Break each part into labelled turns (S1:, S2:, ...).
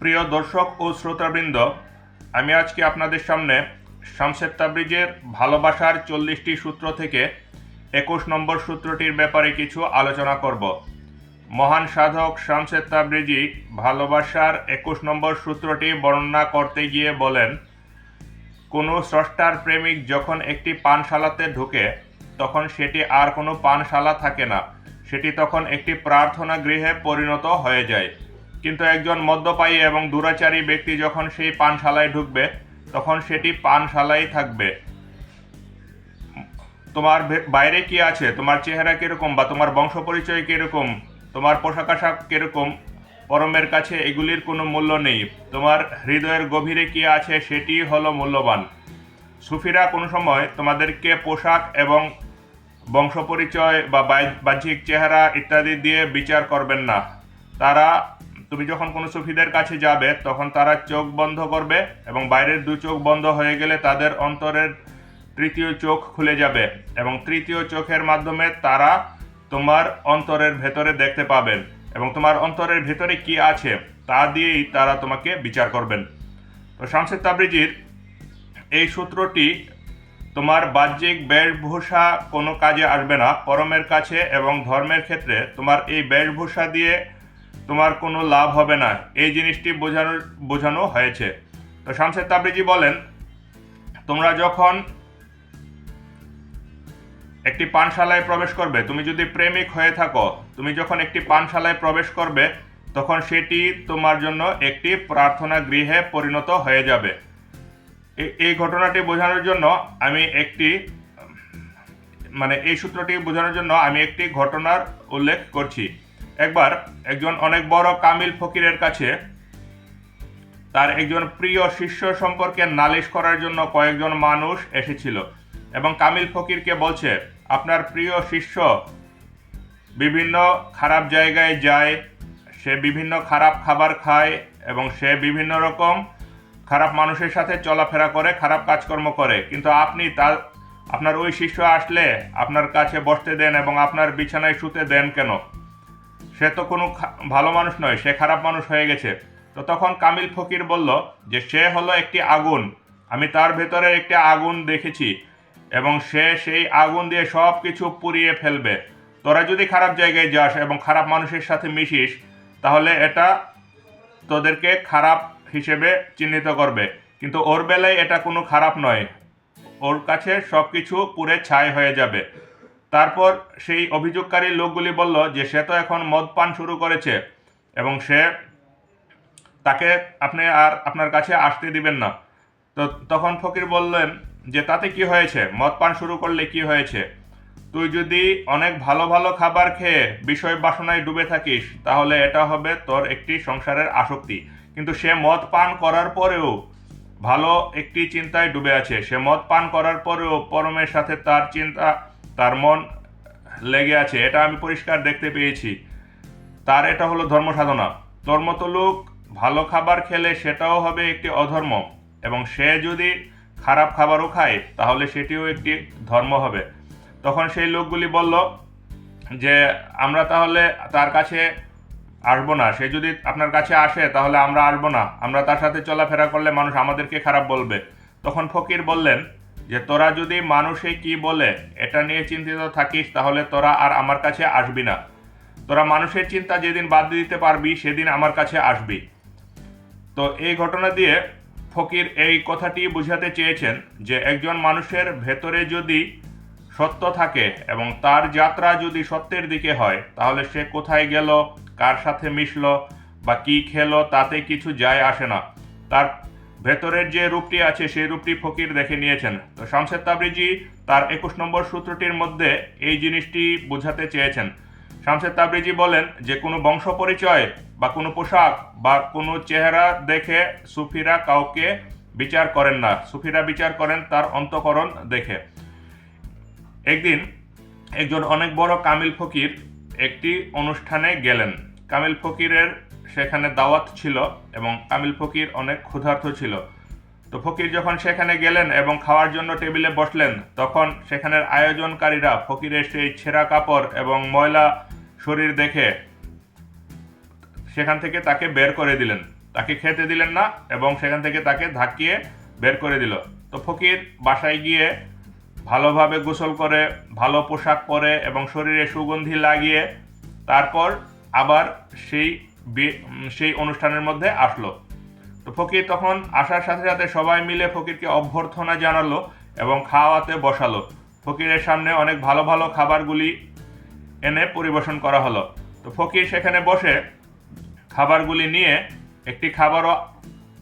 S1: প্রিয় দর্শক ও শ্রোতাবৃন্দ, আমি আজকে আপনাদের সামনে শামসেদ তাবরিজের ভালোবাসার চল্লিশটি সূত্র থেকে একুশ নম্বর সূত্রটির ব্যাপারে কিছু আলোচনা করব। মহান সাধক শামসেদ তাবরিজি ভালোবাসার একুশ নম্বর সূত্রটি বর্ণনা করতে গিয়ে বলেন, কোনো স্রষ্টার প্রেমিক যখন একটি পানশালাতে ঢুকে, তখন সেটি আর কোনো পানশালা থাকে না। সেটি তখন একটি প্রার্থনা গৃহে পরিণত হয়ে যায়। কিন্তু একজন মদ্যপায়ী এবং দুরাচারী ব্যক্তি যখন সেই পানশালায় ঢুকবে, তখন সেটি পানশালাই থাকবে। তোমার বাইরে কি আছে? তোমার চেহারা কীরকম বা তোমার বংশ পরিচয় কীরকম? তোমার পোশাক আশাক কীরকম? পরমের কাছে এগুলির কোনো মূল্য নেই। তোমার হৃদয়ের গভীরে কি আছে সেটি হলো মূল্যবান। সুফিরা কোনো সময় তোমাদেরকে পোশাক এবং বংশ পরিচয় বা বাহ্যিক চেহারা ইত্যাদি দিয়ে বিচার করবেন না। তারা তুমি যখন কোনো সুফিদের কাছে যাবে, তখন তারা চোখ বন্ধ করবে এবং বাইরের দু চোখ বন্ধ হয়ে গেলে তাদের অন্তরের তৃতীয় চোখ খুলে যাবে এবং তৃতীয় চোখের মাধ্যমে তারা তোমার অন্তরের ভেতরে দেখতে পাবেন এবং তোমার অন্তরের ভেতরে কি আছে তা দিয়েই তারা তোমাকে বিচার করবেন। তো শামসেদ তাবরিজির এই সূত্রটি তোমার বাহ্যিক বেশভূষা কোনো কাজে আসবে না, পরমের কাছে এবং ধর্মের ক্ষেত্রে তোমার এই বেশভূষা দিয়ে তোমার কোনো লাভ হবে না। এই জিনিসটি বোঝানো বোঝানো হয়েছে। তো শামসেদ তাবরিজি বলেন, তোমরা যখন একটি পানশালায় প্রবেশ করবে, তুমি যদি প্রেমিক হয়ে থাকো, তুমি যখন একটি পানশালায় প্রবেশ করবে, তখন সেটি তোমার জন্য একটি প্রার্থনা গৃহে পরিণত হয়ে যাবে। এই ঘটনাটি বোঝানোর জন্য আমি একটি মানে এই সূত্রটি বোঝানোর জন্য আমি একটি ঘটনার উল্লেখ করছি। একবার একজন অনেক বড় কামিল ফকিরের কাছে তার একজন প্রিয় শিষ্য সম্পর্কে নালিশ করার জন্য কয়েকজন মানুষ এসেছিল এবং কামিল ফকিরকে বলছে, আপনার প্রিয় শিষ্য বিভিন্ন খারাপ জায়গায় যায়, সে বিভিন্ন খারাপ খাবার খায় এবং সে বিভিন্ন রকম খারাপ মানুষের সাথে চলাফেরা করে, খারাপ কাজকর্ম করে। কিন্তু আপনি তার আপনার ওই শিষ্য আসলে আপনার কাছে বসতে দেন এবং আপনার বিছানায় শুতে দেন কেন? সে তো কোনো ভালো মানুষ নয়, সে খারাপ মানুষ হয়ে গেছে। তো তখন কামিল ফকির বলল যে, সে হলো একটি আগুন। আমি তার ভেতরে একটি আগুন দেখেছি এবং সে সেই আগুন দিয়ে সব কিছু পুড়িয়ে ফেলবে। তোরা যদি খারাপ জায়গায় যাস এবং খারাপ মানুষের সাথে মিশিস, তাহলে এটা তোদেরকে খারাপ হিসেবে চিহ্নিত করবে। কিন্তু ওর বেলায় এটা কোনো খারাপ নয়। ওর কাছে সব কিছু পুরে ছাই হয়ে যাবে। তারপর সেই অভিযোগকারী লোকগুলি বলল যে সে তো এখন মদ পান শুরু করেছে এবং সে তাকে আপনি আর আপনার কাছে আসতে দিবেন না। তো তখন ফকির বললেন যে তাতে কি হয়েছে? মদ পান শুরু করলে কি হয়েছে? তুই যদি অনেক ভালো ভালো খাবার খেয়ে বিষয় বাসনায় ডুবে থাকিস, তাহলে এটা হবে তোর একটি সংসারের আসক্তি। কিন্তু সে মদ পান করার পরেও ভালো একটি চিন্তায় ডুবে আছে। সে মদ পান করার পরেও পরমের সাথে তার চিন্তা তার মন লেগে আছে, এটা আমি পরিষ্কার দেখতে পেয়েছি। তার এটা হলো ধর্ম সাধনা। তোর মতো লোক, ভালো খাবার খেলে সেটাও হবে একটি অধর্ম। এবং সে যদি খারাপ খাবারও খায়, তাহলে সেটিও একটি ধর্ম হবে। তখন সেই লোকগুলি বলল যে, আমরা তাহলে তার কাছে আসব না। সে যদি আপনার কাছে আসে, তাহলে আমরা আসব না। আমরা তার সাথে চলাফেরা করলে মানুষ আমাদেরকে খারাপ বলবে। তখন ফকির বললেন যে তোরা যদি মানুষে কি বলে, এটা নিয়ে চিন্তিত থাকিস, তাহলে তোরা আর আমার কাছে আসবি না। তোরা মানুষের চিন্তা যেদিন বাদ দিতে পারবি, সেদিন আমার কাছে আসবি। তো এই ঘটনা দিয়ে ফকির এই কথাটি বুঝাতে চেয়েছেন যে একজন মানুষের ভেতরে যদি সত্য থাকে এবং তার যাত্রা যদি সত্যের দিকে হয়, তাহলে সে কোথায় গেল, কার সাথে মিশল বা কি খেলো, তাতে কিছু যায় আসে না। তার ভেতরের যে রূপটি আছে, সেই রূপটি ফকির দেখে নিয়েছেন। তো শামসেদ তাবরিজি তার একুশ নম্বর সূত্রটির মধ্যে এই জিনিসটি বোঝাতে চেয়েছেন। শামসেদ তাবরিজি বলেন যে, কোনো বংশ পরিচয় বা কোনো পোশাক বা কোনো চেহারা দেখে সুফিরা কাউকে বিচার করেন না। সুফিরা বিচার করেন তার অন্তকরণ দেখে। একদিন একজন অনেক বড় কামিল ফকির একটি অনুষ্ঠানে গেলেন। কামিল ফকিরের সেখানে দাওয়াত ছিল এবং কামিল ফকির অনেক ক্ষুধার্ত ছিল। তো ফকির যখন সেখানে গেলেন এবং খাওয়ার জন্য টেবিলে বসলেন, তখন সেখানের আয়োজনকারীরা ফকিরের সেই ছেঁড়া কাপড় এবং ময়লা শরীর দেখে সেখান থেকে তাকে বের করে দিলেন। তাকে খেতে দিলেন না এবং সেখান থেকে তাকে ধাক্কিয়ে বের করে দিল। তো ফকির বাসায় গিয়ে ভালোভাবে গোসল করে, ভালো পোশাক পরে এবং শরীরে সুগন্ধি লাগিয়ে তারপর আবার সেই সেই অনুষ্ঠানের মধ্যে আসলো। তো ফকির তখন আসার সাথে সাথে সবাই মিলে ফকিরকে অভ্যর্থনা জানালো এবং খাওয়াতে বসালো। ফকিরের সামনে অনেক ভালো ভালো খাবারগুলি এনে পরিবেশন করা হলো। তো ফকির সেখানে বসে খাবারগুলি নিয়ে একটি খাবারও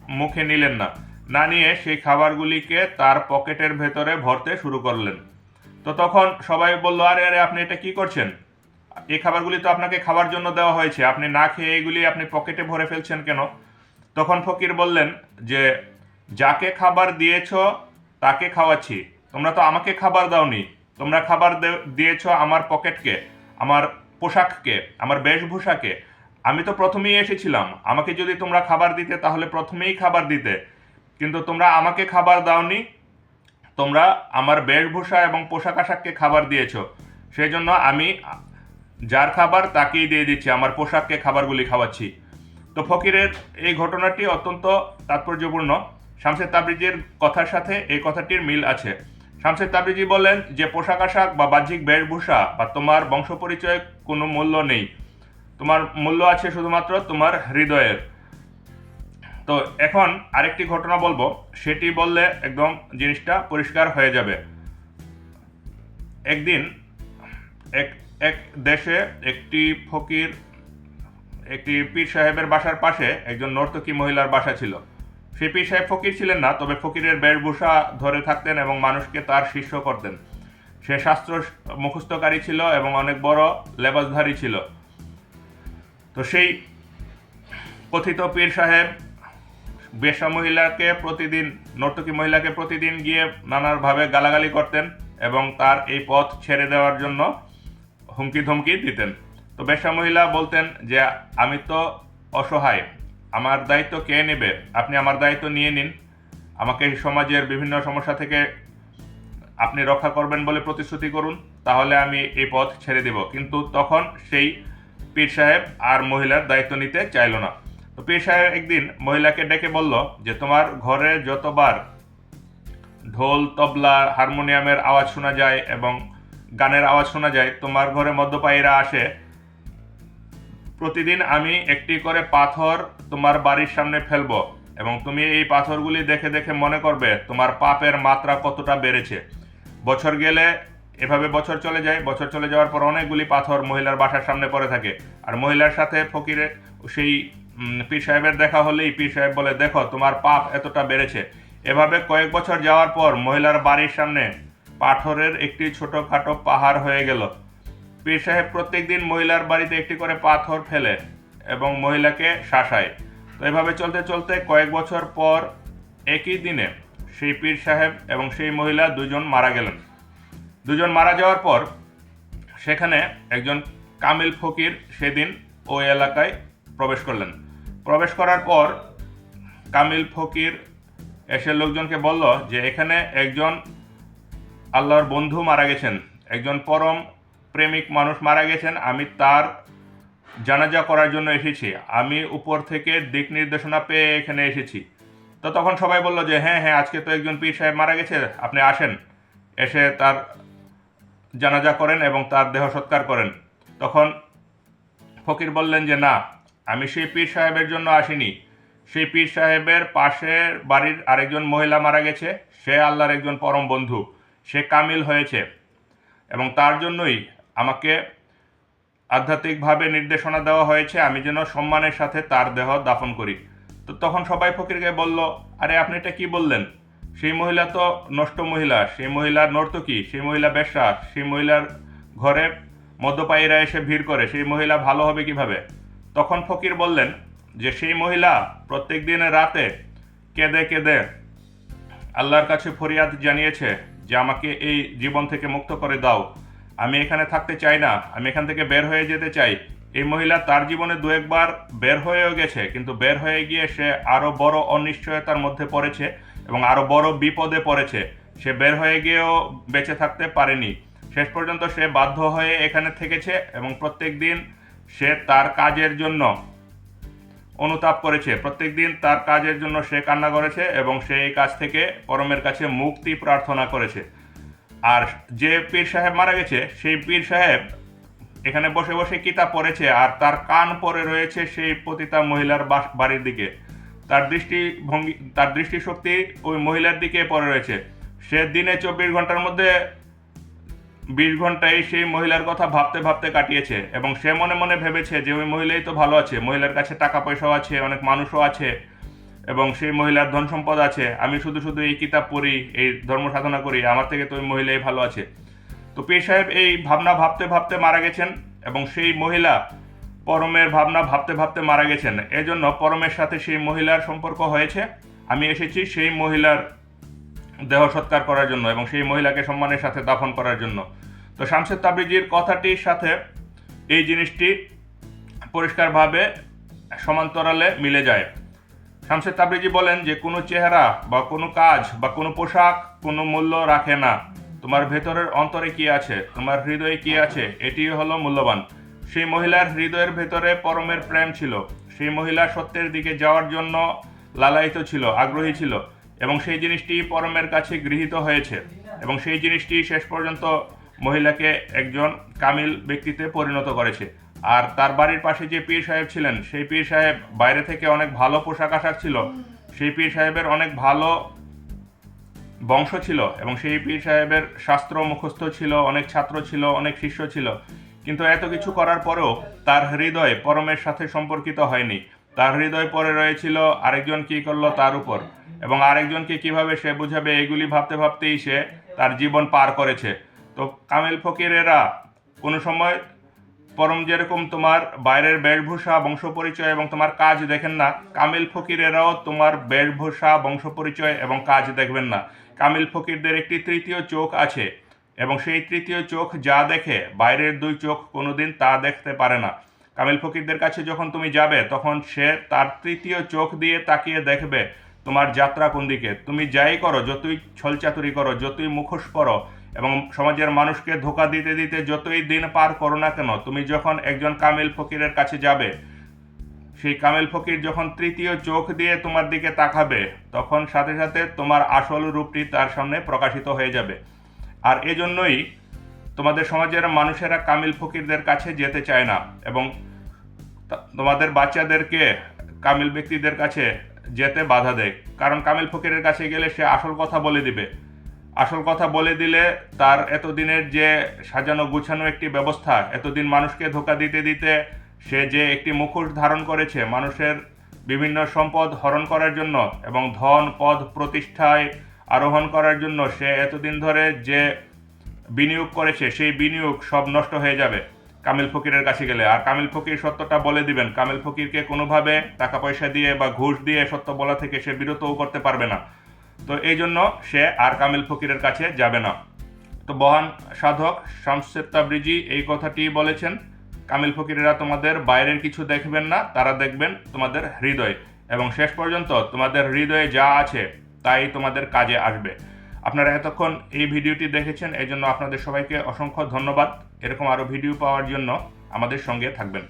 S1: মুখে নিলেন না। না নিয়ে সেই খাবারগুলিকে তার পকেটের ভেতরে ভরতে শুরু করলেন। তো তখন সবাই বলল, আরে আরে, আপনি এটা কি করছেন? এই খাবারগুলি তো আপনাকে খাওয়ার জন্য দেওয়া হয়েছে। আপনি না খেয়ে এগুলি আপনি পকেটে ভরে ফেলছেন কেন? তখন ফকির বললেন যে, যাকে খাবার দিয়েছ, তাকে খাওয়াচ্ছি। তোমরা তো আমাকে খাবার দাওনি। তোমরা খাবার দিয়েছ আমার পকেটকে, আমার পোশাককে, আমার বেশভূষাকে। আমি তো প্রথমেই এসেছিলাম। আমাকে যদি তোমরা খাবার দিতে, তাহলে প্রথমেই খাবার দিতে। কিন্তু তোমরা আমাকে খাবার দাওনি। তোমরা আমার বেশভূষা এবং পোশাক আশাককে খাবার দিয়েছ। সেই জন্য আমি যার খাবার তাকেই দিয়ে দিচ্ছি, আমার পোশাককে খাবারগুলি খাওয়াচ্ছি। তো ফকিরের এই ঘটনাটি অত্যন্ত তাৎপর্যপূর্ণ। শামসের তাবরিজির কথার সাথে এই কথাটির মিল আছে। শামসের তাবরিজি বলেন যে, পোশাক আশাক বা বাহ্যিক বেশভূষা বা তোমার বংশ পরিচয়ে কোনো মূল্য নেই। তোমার মূল্য আছে শুধুমাত্র তোমার হৃদয়ের। তো এখন আরেকটি ঘটনা বলব। সেটি বললে একদম জিনিসটা পরিষ্কার হয়ে যাবে। একদিন এক এক দেশে একটি ফকির, একটি পীর সাহেবের বাসার পাশে একজন নর্তকী মহিলার বাসা ছিল। সেই পীর সাহেব ফকির ছিলেন না, তবে ফকিরের বেশভূষা ধরে থাকতেন এবং মানুষকে তার শিষ্য করতেন। সে শাস্ত্র মুখস্থকারী ছিল এবং অনেক বড় লেবাসধারী ছিল। তো সেই কথিত পীর সাহেব বেশা মহিলাকে প্রতিদিন, নর্তকী মহিলাকে প্রতিদিন গিয়ে নানাভাবে গালাগালি করতেন এবং তার এই পথ ছেড়ে দেওয়ার জন্য হুমকি ধমকি দিতেন। তো বেশা মহিলা বলতেন যে, আমি তো অসহায়। আমার দায়িত্ব কে নেবে? আপনি আমার দায়িত্ব নিয়ে নিন। আমাকে সমাজের বিভিন্ন সমস্যা থেকে আপনি রক্ষা করবেন বলে প্রতিশ্রুতি করুন। তাহলে আমি এই পথ ছেড়ে দেব। কিন্তু তখন সেই পীর সাহেব আর মহিলার দায়িত্ব নিতে চাইলো না। তো পীর সাহেব একদিন মহিলাকে ডেকে বলল যে, তোমার ঘরে যতবার ঢোল, তবলা, হারমোনিয়ামের আওয়াজ শোনা যায় এবং গানের আওয়াজ শোনা যায়, তোমার ঘরে মদ্যপায়ীরা আসে। প্রতিদিন আমি একটি করে পাথর তোমার বাড়ির সামনে ফেলব এবং তুমি এই পাথরগুলি দেখে দেখে মনে করবে তোমার পাপের মাত্রা কতটা বেড়েছে। বছর গেলে এভাবে বছর চলে যায়, বছর চলে যাওয়ার পর অনেকগুলি পাথর মহিলার বাসার সামনে পড়ে থাকে। আর মহিলার সাথে ফকিরে সেই পীর সাহেবের দেখা হলেই পীর সাহেব বলে, দেখো, তোমার পাপ এতটা বেড়েছে। এভাবে কয়েক বছর যাওয়ার পর মহিলার বাড়ির সামনে পাথরের একটি ছোটখাটো পাহাড় হয়ে গেল। পীর সাহেব প্রত্যেকদিন মহিলার বাড়িতে একটি করে পাথর ফেলে এবং মহিলাকে শাসায়। তো এভাবে চলতে চলতে কয়েক বছর পর একই দিনে সেই পীর সাহেব এবং সেই মহিলা দুজন মারা গেলেন। দুজন মারা যাওয়ার পর সেখানে একজন কামিল ফকির সেদিন ওই এলাকায় প্রবেশ করলেন। প্রবেশ করার পর কামিল ফকির এসে লোকজনকে বলল যে, এখানে একজন আল্লাহর বন্ধু মারা গেছেন। একজন পরম প্রেমিক মানুষ মারা গেছেন। আমি তার জানাজা করার জন্য এসেছি। আমি উপর থেকে দিক নির্দেশনা পেয়ে এখানে এসেছি। তো তখন সবাই বলল যে হ্যাঁ হ্যাঁ আজকে তো একজন পীর সাহেব মারা গেছে। আপনি আসেন। এসে তার জানাজা করেন এবং তার দেহ সৎকার করেন। তখন ফকির বললেন যে, না, আমি সেই পীর সাহেবের জন্য আসিনি। সেই পীর সাহেবের পাশের বাড়ির আরেকজন মহিলা মারা গেছে। সে আল্লাহর একজন পরম বন্ধু। সে কামিল হয়েছে এবং তার জন্যই আমাকে আধ্যাত্মিকভাবে নির্দেশনা দেওয়া হয়েছে, আমি যেন সম্মানের সাথে তার দেহ দাফন করি। তো তখন সবাই ফকিরকে বলল, আরে, আপনি এটা কি বললেন? সেই মহিলা তো নষ্ট মহিলা, সেই মহিলার নর্তকী সেই মহিলা বেশ্যা সেই মহিলার ঘরে মদ্যপায়ীরা এসে ভিড় করে, সেই মহিলা ভালো হবে কীভাবে? তখন ফকির বললেন যে, সেই মহিলা প্রত্যেক দিন রাতে কেঁদে কেঁদে আল্লাহর কাছে ফরিয়াদ জানিয়েছে যে আমাকে এই জীবন থেকে মুক্ত করে দাও। আমি এখানে থাকতে চাই না। আমি এখান থেকে বের হয়ে যেতে চাই। এই মহিলা তার জীবনে দু একবার বের হয়েও গেছে, কিন্তু বের হয়ে গিয়ে সে আরও বড় অনিশ্চয়তার মধ্যে পড়েছে এবং আরও বড় বিপদে পড়েছে। সে বের হয়ে গিয়েও বেঁচে থাকতে পারেনি। শেষ পর্যন্ত সে বাধ্য হয়ে এখানে থেকেছে এবং প্রত্যেক দিন সে তার কাজের জন্য অনুতাপ করেছে। প্রত্যেকদিন তার কাজের জন্য সে কান্না করেছে এবং সে এই কাজ থেকে পরমের কাছে মুক্তি প্রার্থনা করেছে। আর যে পীর সাহেব মারা গেছে, সেই পীর সাহেব এখানে বসে বসে কিতাব পড়েছে আর তার কান পরে রয়েছে সেই পতিতা মহিলার বাড়ির দিকে। তার দৃষ্টিভঙ্গি তার দৃষ্টিশক্তি ওই মহিলার দিকে পড়ে রয়েছে। সে দিনে চব্বিশ ঘণ্টার মধ্যে বিশ ঘন্টায় সেই মহিলার কথা ভাবতে ভাবতে কাটিয়েছে এবং সে মনে মনে ভেবেছে যে ওই মহিলাই তো ভালো আছে, মহিলার কাছে টাকা পয়সাও আছে, অনেক মানুষও আছে এবং সেই মহিলার ধন সম্পদ আছে, আমি শুধু শুধু এই কিতাব পড়ি, এই ধর্ম সাধনা করি, আমার থেকে তো ওই মহিলাই ভালো আছে। তো পীর সাহেব এই ভাবনা ভাবতে ভাবতে মারা গেছেন এবং সেই মহিলা পরমের ভাবনা ভাবতে ভাবতে মারা গেছেন। এজন্য পরমের সাথে সেই মহিলার সম্পর্ক হয়েছে। আমি এসেছি সেই মহিলার দেহ সৎকার করার জন্য এবং সেই মহিলাকে সম্মানের সাথে দাফন করার জন্য। তো শামসেদ তাবরিজির কথাটির সাথে এই জিনিসটি পরিষ্কারভাবে সমান্তরালে মিলে যায়। শামসেদ তাবরিজি বলেন যে, কোনো চেহারা বা কোনো কাজ বা কোনো পোশাক কোনো মূল্য রাখে না। তোমার ভেতরের অন্তরে কি আছে? তোমার হৃদয়ে কি আছে? এটি হলো মূল্যবান। সেই মহিলার হৃদয়ের ভেতরে পরমের প্রেম ছিল। সেই মহিলা সত্যের দিকে যাওয়ার জন্য লালায়িত ছিল, আগ্রহী ছিল। এবং সেই জিনিসটি পরমের কাছে গৃহীত হয়েছে এবং সেই জিনিসটি শেষ পর্যন্ত মহিলাকে একজন কামিল ব্যক্তিতে পরিণত করেছে। আর তার বাড়ির পাশে যে পীর সাহেব ছিলেন, সেই পীর সাহেব বাইরে থেকে অনেক ভালো পোশাক আশাক ছিল। সেই পীর সাহেবের অনেক ভালো বংশ ছিল এবং সেই পীর সাহেবের শাস্ত্র মুখস্থ ছিল, অনেক ছাত্র ছিল, অনেক শিষ্য ছিল। কিন্তু এত কিছু করার পরেও তার হৃদয় পরমের সাথে সম্পর্কিত হয়নি। তার হৃদয় পরে রয়েছিল আরেকজন কি করল তার উপর। এবং আরেকজনকে কীভাবে সে বুঝাবে, এগুলি ভাবতে ভাবতেই সে তার জীবন পার করেছে। তো কামিল ফকিরেরা কোনো সময় পরম যেরকম তোমার বাইরের বেশভূষা বংশ পরিচয় এবং তোমার কাজ দেখেন না, কামিল ফকিরেরাও তোমার বেশভূষা বংশ পরিচয় এবং কাজ দেখবেন না। কামিল ফকিরদের একটি তৃতীয় চোখ আছে এবং সেই তৃতীয় চোখ যা দেখে, বাইরের দুই চোখ কোনোদিন তা দেখতে পারে না। কামিল ফকিরদের কাছে যখন তুমি যাবে, তখন সে তার তৃতীয় চোখ দিয়ে তাকিয়ে দেখবে তোমার যাত্রা কোন দিকে? তুমি যাই করো, যতই ছলচাতুরি করো, যতই মুখোশ করো এবং সমাজের মানুষকে ধোকা দিতে দিতে যতই দিন পার করো না কেন, তুমি যখন একজন কামিল ফকিরের কাছে যাবে, সেই কামিল ফকির যখন তৃতীয় চোখ দিয়ে তোমার দিকে তাকাবে, তখন সাথে সাথে তোমার আসল রূপটি তার সামনে প্রকাশিত হয়ে যাবে। আর এজন্যই তোমাদের সমাজের মানুষেরা কামিল ফকিরদের কাছে যেতে চায় না, এবং তোমাদের বাচ্চাদেরকে, কামিল ব্যক্তিদের কাছে যেতে বাধা দেয়। কারণ কামিল ফকিরের কাছে গেলে সে আসল কথা বলে দিবে। আসল কথা বলে দিলে তার এতদিনের যে সাজানো গুছানো একটি ব্যবস্থা, এতদিন মানুষকে ধোকা দিতে দিতে সে যে একটি মুখোশ ধারণ করেছে মানুষের বিভিন্ন সম্পদ হরণ করার জন্য এবং ধন, পদ প্রতিষ্ঠায় আরোহণ করার জন্য সে এতদিন ধরে যে বিনিয়োগ করেছে, সেই বিনিয়োগ সব নষ্ট হয়ে যাবে। কামিল ফকিরের কাছে গেলে। আর কামিল ফকির সত্যটা বলে দিবেন, কামিল ফকিরকে কোনোভাবে টাকা পয়সা দিয়ে বা ঘুষ দিয়ে সত্য বলা থেকে সে বিরতও করতে পারবে না। তো এই জন্য সে আর কামিল ফকিরের কাছে যাবে না। তো বহান সাধক শামসেদ তাবরিজি এই কথাটি বলেছেন, কামিল ফকিরেরা তোমাদের বাইরের কিছু দেখবেন না, তারা দেখবেন তোমাদের হৃদয়। এবং শেষ পর্যন্ত তোমাদের হৃদয়ে যা আছে, তাই তোমাদের কাজে আসবে। আপনারা এতক্ষণ এই ভিডিওটি দেখেছেন এই জন্য আপনাদের সবাইকে অসংখ্য ধন্যবাদ। এরকম আরও ভিডিও পাওয়ার জন্য আমাদের সঙ্গে থাকবেন।